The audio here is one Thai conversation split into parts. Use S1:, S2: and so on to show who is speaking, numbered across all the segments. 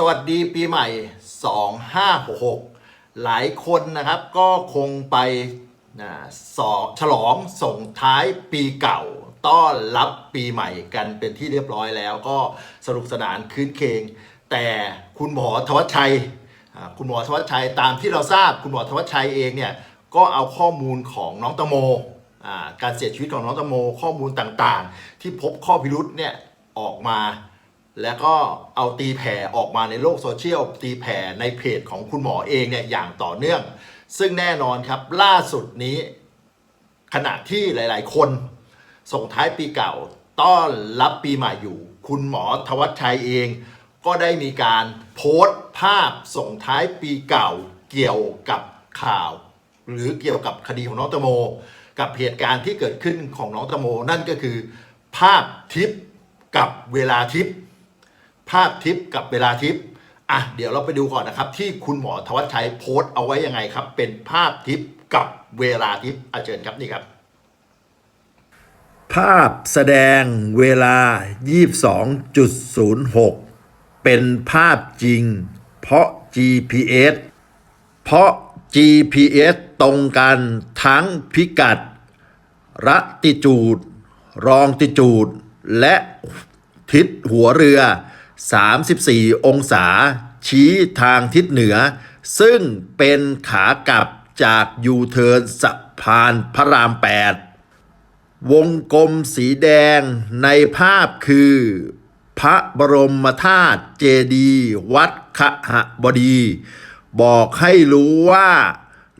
S1: สวัสดีปีใหม่ 2566 หลายคนนะครับก็คงไปนะสอฉลองส่งท้ายปีเก่า ต้อนรับปีใหม่กันเป็นที่เรียบร้อยแล้วก็สนุกสนานคืนเคง แต่คุณหมอทวัชชัย คุณหมอทวัชชัยตามที่เราทราบคุณหมอทวัชชัยเองเนี่ยก็เอาข้อมูลของน้องตะโม การเสียชีวิตของน้องตะโม ข้อมูลต่างๆ ที่พบข้อพิรุษเนี่ยออกมา แล้วก็เอาตีแผ่ออกมาในโลกโซเชียลตีแผ่ในเพจของคุณหมอเองเนี่ยอย่างต่อเนื่อง ซึ่งแน่นอนครับล่าสุดนี้ ขณะที่หลาย ๆ คนส่งท้ายปีเก่าต้อนรับปีใหม่อยู่ คุณหมอทวัชชัยเอง ก็ได้มีการโพสต์ภาพส่งท้ายปีเก่าเกี่ยวกับข่าว หรือเกี่ยวกับคดีของน้องตะโม กับเหตุการณ์ที่เกิดขึ้นของน้องตะโมนั่นก็คือ ภาพทิปกับเวลาทิป ภาพทิปกับเวลาทิปอะเดี๋ยวเราไปดูก่อนนะครับ ที่คุณหมอทวัชชัยโพสต์เอาไว้ยังไงครับ เป็นภาพทิปกับเวลาทิปอาเชิญครับนี่ครับ
S2: ภาพแสดงเวลา 22.06 เป็นภาพจริง เพราะ GPS เพราะ GPS ตรงกันทั้งพิกัดรัติจูด รองติจูด และทิศหัวเรือ 34 องศา ชี้ทางทิศเหนือ ซึ่งเป็นขากลับจากยูเทิร์นสะพานพระราม 8 วงกลมสีแดงในภาพคือ พระบรมธาตุเจดีย์วัดขหบดี บอกให้รู้ว่า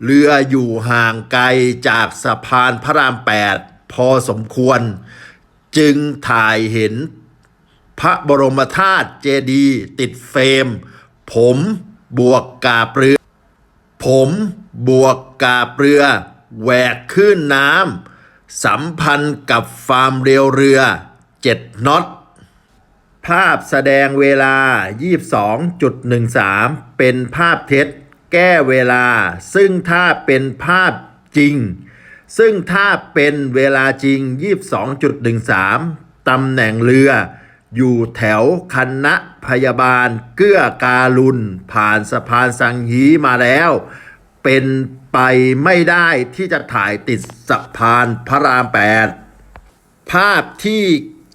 S2: เรืออยู่ห่างไกลจากสะพานพระราม 8 พอสมควร จึงถ่ายเห็น พระบรมธาตุเจดี ติดเฟรม ผมบวกกาบเรือ ผมบวกกาบเรือแหวกขึ้นน้ำสัมพันธ์กับฟาร์มเรียวเรือ7น็อตภาพแสดงเวลา 22.13 เป็นภาพเท็จ แก้เวลา ซึ่งถ้าเป็นภาพจริง ซึ่งถ้าเป็นเวลาจริง 22.13 ตำแหน่งเรือ อยู่แถวคณะพยาบาลเกื้อการุณผ่านสะพานสังฮีมาแล้ว เป็นไปไม่ได้ที่จะถ่ายติดสะพานพระราม8ภาพที่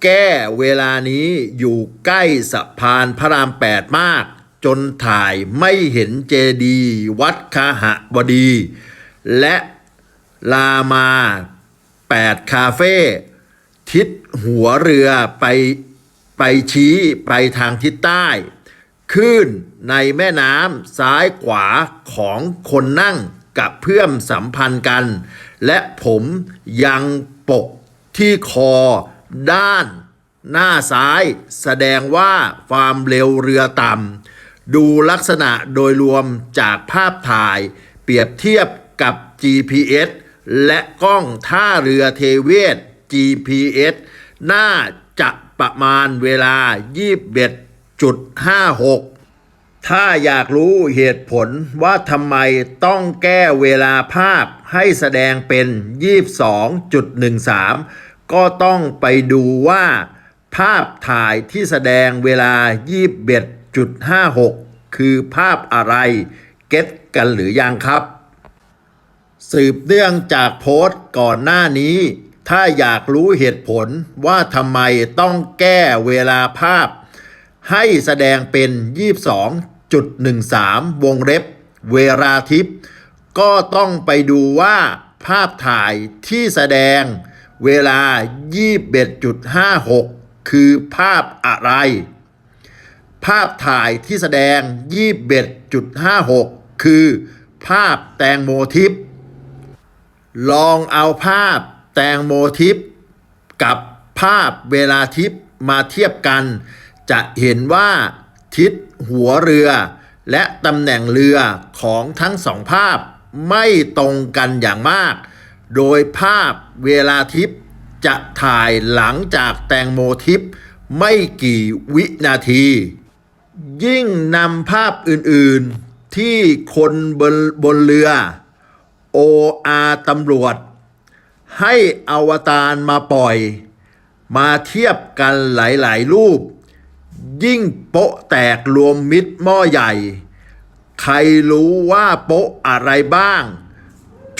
S2: แก้เวลานี้อยู่ใกล้สะพานพระราม8มาก จนถ่ายไม่เห็นเจดีย์วัดคาหบดี และลามา 8 คาเฟ่ทิศหัวเรือไป ไปชี้ไปทางทิศใต้คลื่นในแม่น้ำซ้ายขวาของคนนั่งกับเพื่อมสัมพันธ์กัน และผมยังปกที่คอด้าน หน้าซ้ายแสดงว่าความเร็วเรือต่ำดูลักษณะโดยรวมจากภาพถ่ายเปรียบเทียบกับ GPS และกล้องท่าเรือเทเวศ GPS น่าจะ ประมาณเวลา 21.56 ถ้าอยากรู้เหตุผลว่าทำไมต้องแก้เวลาภาพให้แสดงเป็น 22.13 ก็ต้องไปดูว่า ภาพถ่ายที่แสดงเวลา 21.56 คือภาพอะไร เก็ตกันหรือยังครับ สืบเนื่องจากโพสต์ก่อนหน้านี้ ถ้าอยากรู้เหตุผลว่าทำไมต้องแก้เวลาภาพ ให้แสดงเป็น 22.13 วงเล็บ เวลาทิพย์ก็ต้องไปดูว่าภาพถ่ายที่แสดงเวลา 21.56 คือภาพอะไร ภาพถ่ายที่แสดง 21.56 คือ ภาพแตงโมทิพย์ลองเอาภาพ แตงโมทิปกับภาพเวลาทิปมาเทียบกัน จะเห็นว่าทิศหัวเรือ และตำแหน่งเรือของทั้งสองภาพไม่ตรงกันอย่างมาก โดยภาพเวลาทิปจะถ่ายหลังจากแตงโมทิปไม่กี่วินาที ยิ่งนำภาพอื่น ๆ ที่คนบนบนเรือ OR ตำรวจ ให้อวตารมาปล่อย มาเทียบกันหลายๆรูป ยิ่งโปะแตกรวมมิตรหม้อใหญ่ ใครรู้ว่าโปะอะไรบ้าง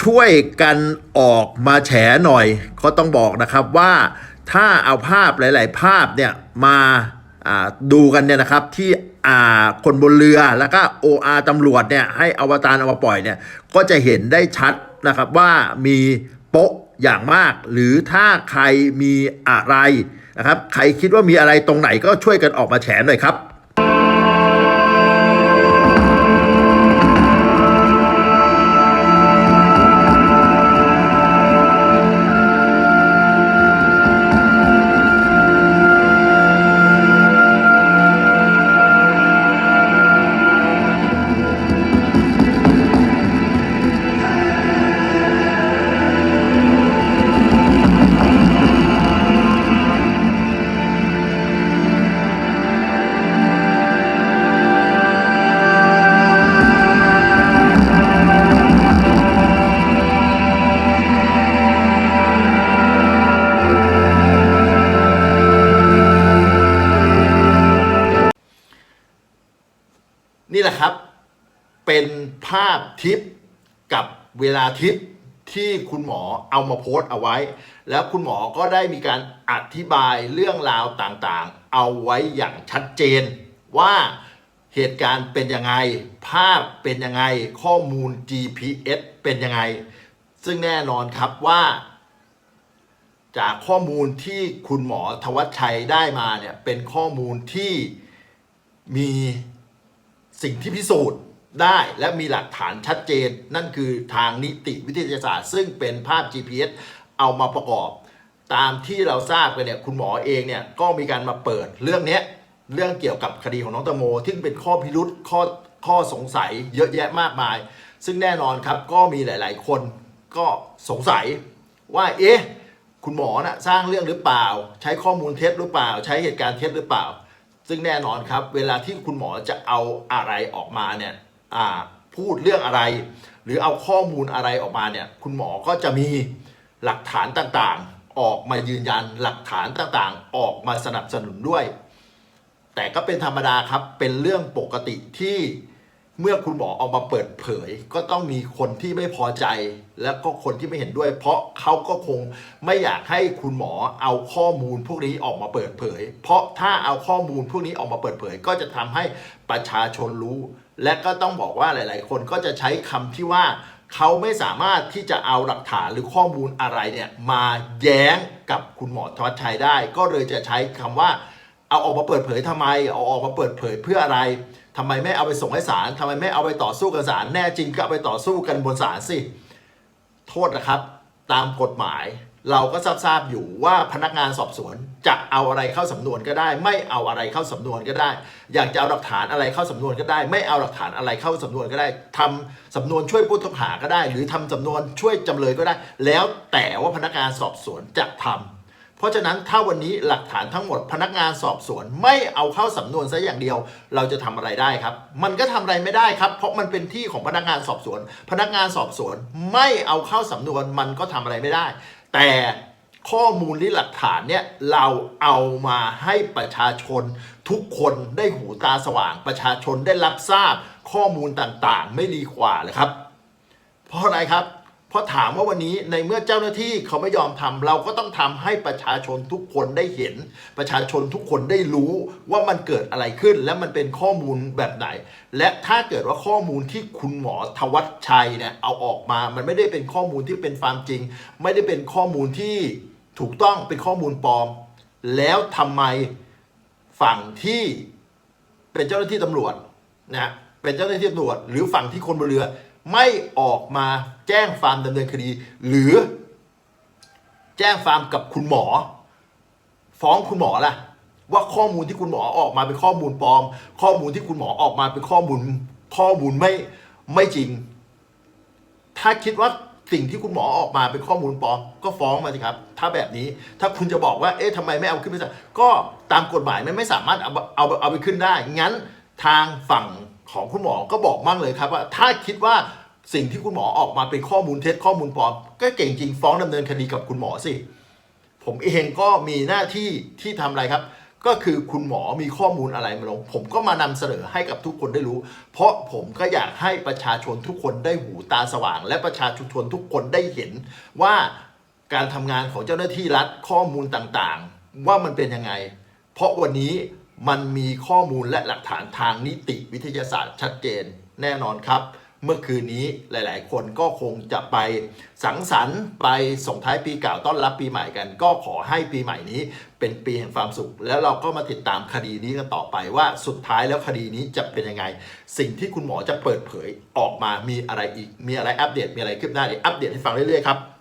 S2: ช่วยกันออกมาแฉหน่อย ก็ต้องบอกนะครับว่าถ้าเอาภาพหลาย ๆ ภาพเนี่ยมาดูกันเนี่ยนะครับที่อ่าคนบนเรือแล้วก็ OR ตำรวจเนี่ยให้อวตารเอามาปล่อยเนี่ยก็จะเห็นได้ชัดนะครับว่ามีโป๊ะ อย่างมาก หรือถ้าใครมีอะไรนะครับ ใครคิดว่ามีอะไรตรงไหนก็ช่วยกันออกมาแฉหน่อยครับา
S1: พทิปกับเวลาทิปที่คุณหมอเอามาโพสต์เอาไว้ แล้วคุณหมอก็ได้มีการอธิบายเรื่องราวต่างๆ เอาไว้อย่างชัดเจน ว่าเหตุการณ์เป็นยังไง ภาพเป็นยังไง ข้อมูล GPS เป็นยังไง ซึ่งแน่นอนครับว่า จากข้อมูลที่คุณหมอทวัชชัยได้มาเนี่ยเป็นข้อมูลที่มีสิ่งที่พิสูจน์ ได้และมีหลักฐานชัดเจน นั่นคือทางนิติวิทยาศาสตร์ ซึ่งเป็นภาพ GPS เอามาประกอบ ตามที่เราทราบกันเนี่ยคุณหมอเองเนี่ยก็มีการมาเปิดเรื่องนี้เรื่องเกี่ยวกับคดีของน้องตงโมที่เป็นข้อพิรุษข้อข้อสงสัยเยอะแยะมากมาย ซึ่งแน่นอนครับก็มีหลาย ๆ คนก็สงสัยว่าเอ๊ะคุณหมอนะ่ะสร้างเรื่องหรือเปล่า ใช้ข้อมูลเท็จหรือเปล่า ใช้เหตุการณ์เท็จหรือเปล่า ซึ่งแน่นอนครับ เวลาที่คุณหมอจะเอาอะไรออกมาเนี่ย พูดเรื่องอะไร หรือเอาข้อมูลอะไรออกมาเนี่ยคุณหมอก็จะมีหลักฐานต่างๆ ออกมายืนยันหลักฐานต่างๆ ออกมาสนับสนุนด้วย แต่ก็เป็นธรรมดาครับเป็นเรื่องปกติที่เมื่อคุณหมอออกมาเปิดเผย ก็ต้องมีคนที่ไม่พอใจ และก็คนที่ไม่เห็นด้วย เพราะเขาก็คงไม่อยากให้คุณหมอเอาข้อมูลพวกนี้ออกมาเปิดเผย เพราะถ้าเอาข้อมูลพวกนี้ออกมาเปิดเผย ก็จะทำให้ประชาชนรู้ และก็ต้องบอกว่าหลาย ๆ คนก็จะใช้คำที่ว่าเขาไม่สามารถที่จะเอาหลักฐานหรือข้อมูลอะไรเนี่ยมาแย้งกับคุณหมอทวัชชัยได้ ก็เลยจะใช้คำว่าเอาออกมาเปิดเผยทำไม เอาออกมาเปิดเผยเพื่ออะไรทำไมไม่เอาไปส่งให้ศาลทำไมไม่เอาไปต่อสู้กับศาล แน่จริงก็เอาไปต่อสู้กันบนศาลสิ โทษนะครับ ตามกฎหมาย เราก็ทราบๆอยู่ว่าพนักงานสอบสวนจะเอาอะไรเข้าสำนวนก็ได้ ไม่เอาอะไรเข้าสำนวนก็ได้ อยากจะเอาหลักฐานอะไรเข้าสำนวนก็ได้ ไม่เอาหลักฐานอะไรเข้าสำนวนก็ได้ทำสำนวนช่วยผู้ต้องหาก็ได้ หรือทำสำนวนช่วยจำเลยก็ได้ แล้วแต่ว่าพนักงานสอบสวนจะทำเพราะฉะนั้นถ้าวันนี้หลักฐานทั้งหมด พนักงานสอบสวนไม่เอาเข้าสำนวนซะอย่างเดียว เราจะทำอะไรได้ครับ มันก็ทำอะไรไม่ได้ครับ เพราะมันเป็นที่ของพนักงานสอบสวน พนักงานสอบสวนไม่เอาเข้าสำนวนมันก็ทำอะไรไม่ได้ แต่ข้อมูลหรือหลักฐานเนี่ยเราเอามาให้ประชาชน ทุกคนได้หูตาสว่าง ประชาชนได้รับทราบข้อมูลต่างๆ ไม่ดีกว่าเลยครับ เพราะอะไรครับ เพราะถามว่าวันนี้ในเมื่อเจ้าหน้าที่เขาไม่ยอมทำเราก็ต้องทำให้ประชาชนทุกคนได้เห็น ประชาชนทุกคนได้รู้ว่ามันเกิดอะไรขึ้น และมันเป็นข้อมูลแบบไหน และถ้าเกิดว่าข้อมูลที่คุณหมอทวัชชัยเนี่ยเอาออกมา มันไม่ได้เป็นข้อมูลที่เป็นความจริง ไม่ได้เป็นข้อมูลที่ถูกต้องเป็นข้อมูลปลอม แล้วทำไมฝั่งที่เป็นเจ้าหน้าที่ตำรวจนะเป็นเจ้าหน้าที่ตำรวจหรือฝั่งที่คนบนเรือ ไม่ออกมาแจ้งฟาร์มดำเนินคดี หรือ แจ้งฟาร์มกับคุณหมอ ฟ้องคุณหมอล่ะ ว่าข้อมูลที่คุณหมอออกมาเป็นข้อมูลปลอม ข้อมูลที่คุณหมอออกมาเป็นข้อมูลข้อมูลไม่ไม่จริง ถ้าคิดว่าสิ่งที่คุณหมอออกมาเป็นข้อมูลปลอมก็ฟ้องมาสิครับ ถ้าแบบนี้ถ้าคุณจะบอกว่าเอ๊ะทำไมไม่เอาขึ้นไปศาลก็ตามกฎหมายมันไม่สามารถเอาเอาเอาไปขึ้นได้ งั้นทางฝั่ง ของคุณหมอก็บอกมั่งเลยครับว่าถ้าคิดว่าสิ่งที่คุณหมอออกมาเป็นข้อมูลเท็จข้อมูลปลอมก็เก่งจริงฟ้องดำเนินคดีกับคุณหมอสิ ผมเองก็มีหน้าที่ที่ทำอะไรครับ ก็คือคุณหมอมีข้อมูลอะไรมาลง ผมก็มานำเสนอให้กับทุกคนได้รู้ เพราะผมก็อยากให้ประชาชนทุกคนได้หูตาสว่าง และประชาชนทุกคนได้เห็นว่าการทำงานของเจ้าหน้าที่รัฐข้อมูลต่างๆ ว่ามันเป็นยังไง เพราะวันนี้ มันมีข้อมูลและหลักฐานทางนิติวิทยาศาสตร์ชัดเจนแน่นอนครับ เมื่อคืนนี้หลาย ๆ คนก็คงจะไปสังสรรค์ไปส่งท้ายปีเก่าต้อนรับปีใหม่กัน ก็ขอให้ปีใหม่นี้เป็นปีแห่งความสุข แล้วเราก็มาติดตามคดีนี้กันต่อไปว่าสุดท้ายแล้วคดีนี้จะเป็นยังไง สิ่งที่คุณหมอจะเปิดเผยออกมามีอะไรอีก มีอะไรอัปเดตมีอะไรคืบหน้าเดี๋ยวอัปเดตให้ฟังเรื่อย ๆ ครับ